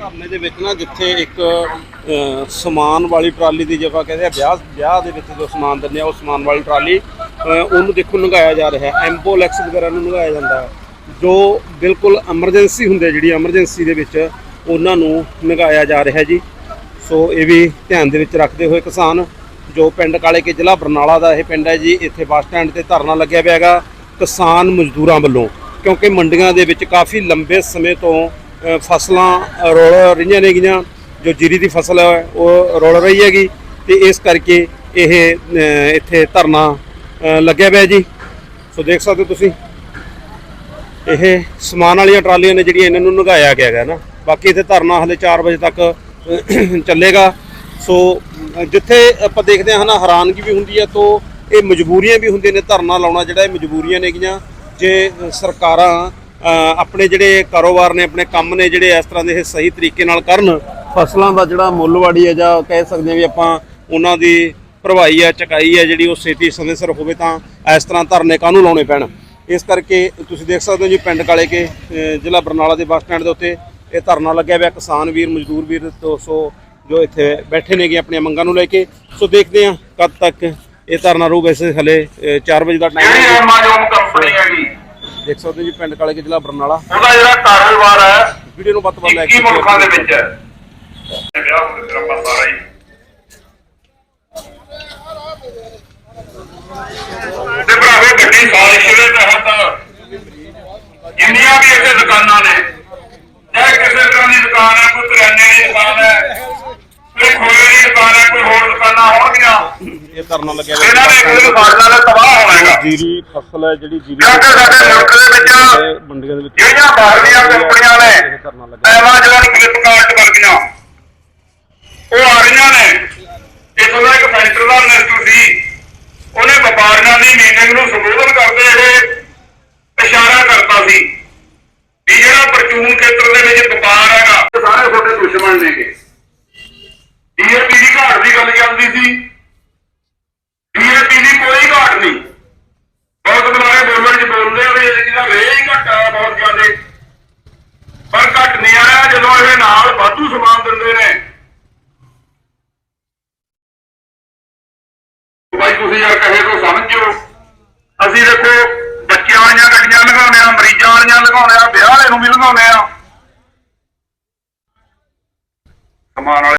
ਧਰਨੇ ਦੇ ਵਿੱਚ ਨਾ ਜਿੱਥੇ ਇੱਕ ਅ, ਸਮਾਨ ਵਾਲੀ ਟਰਾਲੀ ਦੀ ਜਗ੍ਹਾ ਕਹਿੰਦੇ ਆ ਵਿਆਹ ਵਿਆਹ ਦੇ ਵਿੱਚ ਜੋ ਸਮਾਨ ਦਿੰਦੇ ਆ ਉਹ ਸਮਾਨ ਵਾਲੀ ਟਰਾਲੀ ਅ, ਉਹਨੂੰ ਦੇਖੋ ਲੰਘਾਇਆ ਜਾ ਰਿਹਾ ਹੈ। ਐਂਬੂਲੈਂਸ ਵਗੈਰਾ ਨੂੰ ਲੰਘਾਇਆ ਜਾਂਦਾ ਹੈ। ਜੋ ਬਿਲਕੁਲ ਐਮਰਜੈਂਸੀ ਹੁੰਦੇ ਜਿਹੜੀ ਐਮਰਜੈਂਸੀ ਦੇ ਵਿੱਚ ਉਹਨਾਂ ਨੂੰ ਲੰਘਾਇਆ ਜਾ ਰਿਹਾ ਜੀ। ਸੋ ਇਹ ਵੀ ਧਿਆਨ ਦੇ ਵਿੱਚ ਰੱਖਦੇ ਹੋਏ ਕਿਸਾਨ ਜੋ ਪਿੰਡ ਕਾਲੇ ਕੇ ਜ਼ਿਲ੍ਹਾ ਬਰਨਾਲਾ ਦਾ ਇਹ ਪਿੰਡ ਹੈ ਜੀ ਇੱਥੇ ਬੱਸ ਸਟੈਂਡ ਤੇ ਧਰਨਾ ਲੱਗਿਆ ਪਿਆ ਹੈਗਾ ਕਿਸਾਨ ਮਜ਼ਦੂਰਾਂ ਵੱਲੋਂ। ਕਿਉਂਕਿ ਮੰਡੀਆਂ ਦੇ ਵਿੱਚ ਕਾਫੀ ਲੰਬੇ ਸਮੇਂ ਤੋਂ ਫਸਲਾਂ ਰੋਲ ਰਹੀਆਂ ਨੇਗੀਆਂ, ਜੋ ਜੀਰੀ ਦੀ ਫਸਲ ਹੈ, ਉਹ ਰੋਲ ਰਹੀ ਹੈਗੀ ਤੇ ਇਸ ਕਰਕੇ ਇਹ ਇੱਥੇ ਧਰਨਾ ਲੱਗਿਆ ਪਿਆ ਜੀ। ਸੋ ਦੇਖ ਸਕਦੇ ਹੋ ਤੁਸੀਂ, ਇਹ ਸਮਾਨ ਵਾਲੀਆਂ ਟਰਾਲੀਆਂ ਨੇ ਜਿਹੜੀਆਂ ਇਹਨਾਂ ਨੂੰ ਲੰਘਾਇਆ ਗਿਆ ਹੈ ਨਾ। ਬਾਕੀ ਇੱਥੇ ਧਰਨਾ ਹਲੇ 4 ਵਜੇ ਤੱਕ ਚੱਲੇਗਾ। ਸੋ, ਜਿੱਥੇ ਆਪਾਂ ਦੇਖਦੇ ਹਾਂ ਨਾ, ਹੈਰਾਨਗੀ ਵੀ ਹੁੰਦੀ ਹੈ, ਤੋਂ ਇਹ ਮਜਬੂਰੀਆਂ ਵੀ ਹੁੰਦੀਆਂ ਨੇ, ਧਰਨਾ ਲਾਉਣਾ ਜਿਹੜਾ ਇਹ ਮਜਬੂਰੀਆਂ ਨੇਗੀਆਂ। ਜੇ ਸਰਕਾਰਾਂ ਆਪਣੇ ਜਿਹੜੇ ਕਾਰੋਬਾਰ ਨੇ, ਆਪਣੇ ਕੰਮ ਨੇ ਜਿਹੜੇ ਇਸ ਤਰ੍ਹਾਂ ਦੇ ਇਹ ਸਹੀ ਤਰੀਕੇ ਨਾਲ ਕਰਨ, ਫਸਲਾਂ ਦਾ ਜਿਹੜਾ ਮੁੱਲਵਾੜੀ ਹੈ ਜਾਂ ਕਹਿ ਸਕਦੇ ਹਾਂ ਵੀ ਆਪਾਂ ਉਹਨਾਂ ਦੀ ਭਰਵਾਈ ਹੈ, ਚਕਾਈ ਹੈ, ਜਿਹੜੀ ਉਹ ਛੇਤੀ ਸਮੇਂ ਸਿਰ ਹੋਵੇ ਤਾਂ ਇਸ ਤਰ੍ਹਾਂ ਧਰਨੇ ਕਾਹਨੂੰ ਲਾਉਣੇ ਪੈਣ? ਇਸ ਕਰਕੇ ਤੁਸੀਂ ਦੇਖ ਸਕਦੇ ਹੋ ਜੀ ਪਿੰਡ ਕਾਲੇ ਕੇ ਜ਼ਿਲ੍ਹਾ ਬਰਨਾਲਾ ਦੇ ਬੱਸ ਸਟੈਂਡ ਦੇ ਉੱਤੇ ਇਹ ਧਰਨਾ ਲੱਗਿਆ ਹੋਇਆ। ਕਿਸਾਨ ਵੀਰ, ਮਜ਼ਦੂਰ ਵੀਰ ਤੋਂ ਸੋ ਜੋ ਇੱਥੇ ਬੈਠੇ ਨੇਗੇ ਆਪਣੀਆਂ ਮੰਗਾਂ ਨੂੰ ਲੈ ਕੇ। ਸੋ ਦੇਖਦੇ ਹਾਂ ਕਦ ਤੱਕ ਇਹ ਧਰਨਾ ਰਹੂ ਵੈਸੇ ਹਲੇ 4 ਵਜੇ ਦਾ ਟਾਈਮ ਜਿਹੜੀ ਹੈ ਐਮਾਜ਼ੋਨ ਕੰਪਨੀ ਹੈਗੀ ਦੇਖ ਸਕਦੇ ਜੀ ਪਿੰਡ ਕਾਲੇ ਕੇ ਜ਼ਿਲ੍ਹਾ ਬਰਨਾਲਾ। ਉਹਦਾ ਜਿਹੜਾ ਕਾਰੋਬਾਰ ਹੈ ਵੀਡੀਓ ਨੂੰ ਵੱਧ ਤੋਂ ਵੱਧ ਲਾਈਕ 21 ਮੁਲਕਾਂ ਦੇ ਵਿੱਚ ਹੈ? ਵਿਆਹ ਹੋ ਗਿਆ ਤੇਰਾ ਸਾਰਾ ਹੀ ਤੇ ਭਰਾਵੇ ਗੱਡੀ ਸਾਲਿਸ਼ ਦੇ ਤਹਿਤ ਜਿੰਨੀਆਂ ਵੀ ਇੱਥੇ ਦੁਕਾਨਾਂ ਨੇ। ਚਾਹੇ ਕਿਸੇ ਤਰ੍ਹਾਂ ਦੀ ਦੁਕਾਨ ਹੈ ਕੋਈ ਕਰਿਆਨੇ ਦੀ ਦੁਕਾਨ ਹੈ ਕੋਈ ਖੋਲੇ ਦੀ ਦੁਕਾਨ ਹੈ ਕੋਈ ਹੋਰ ਹੋਣਗੀਆਂ। ਇਹ ਧਰਨਾ ਲੱਗਿਆ ਇਹਨਾਂ ਨੇ ਇੱਕ ਦਿਨ ਤਬਾਹ ਹੋਣਾ ਹੈਗਾ। ਜੀਰੀ ਫਸਲ ਹੈ ਜਿਹੜੀ ਜੀਰੀ ਕਿਉਂਕਿ ਸਾਡੇ ਮੁਲਕ ਦੇ ਵਿੱਚ ਮੰਡੀਆਂ ਦੇ ਵਿੱਚ ਜਿਹੜੀਆਂ ਬਾਹਰਲੀਆਂ ਕੰਪਨੀਆਂ ਨੇ ਐਮਾਜ਼ੋਨ ਫਲਿੱਪਕਾਰਟ ਵਰਗੀਆਂ ਉਹ ਆ ਰਹੀਆਂ ਨੇ। ਕਰਦੀ ਸੀ। ਡੀਏਪੀ ਦੀ ਕੋਈ ਘਾਟ ਨਹੀਂ। ਬਹੁਤ ਬੁਲਾਰੇ ਗਵਰਨਮੈਂਟ ਚ ਬੋਲਦੇ ਆ ਵੀ ਇਹਦਾ ਰੇਹ ਹੀ ਘਟਾ ਬਹੁਤ ਜ਼ਿਆਦੇ। ਪਰ ਘਟ ਨਹੀਂ ਆਇਆ ਜਦੋਂ ਇਹ ਨਾਲ ਵਾਧੂ ਸਮਾਨ ਦਿੰਦੇ ਨੇ। ਭਾਈ ਤੁਸੀਂ ਯਾਰ ਕਹੇ ਤੋਂ ਸਮਝਿਓ। ਅਸੀਂ ਦੇਖੋ, ਬੱਚਿਆਂ ਵਾਲੀਆਂ ਗੱਡੀਆਂ ਲਗਾਉਂਦੇ ਆ, ਮਰੀਜ਼ਾਂ ਵਾਲੀਆਂ ਲਗਾਉਂਦੇ ਆ, ਵਿਆਹ ਵਾਲੇ ਨੂੰ ਵੀ ਲਗਾਉਂਦੇ ਆ। ਸਮਾਨ ਵਾਲੇ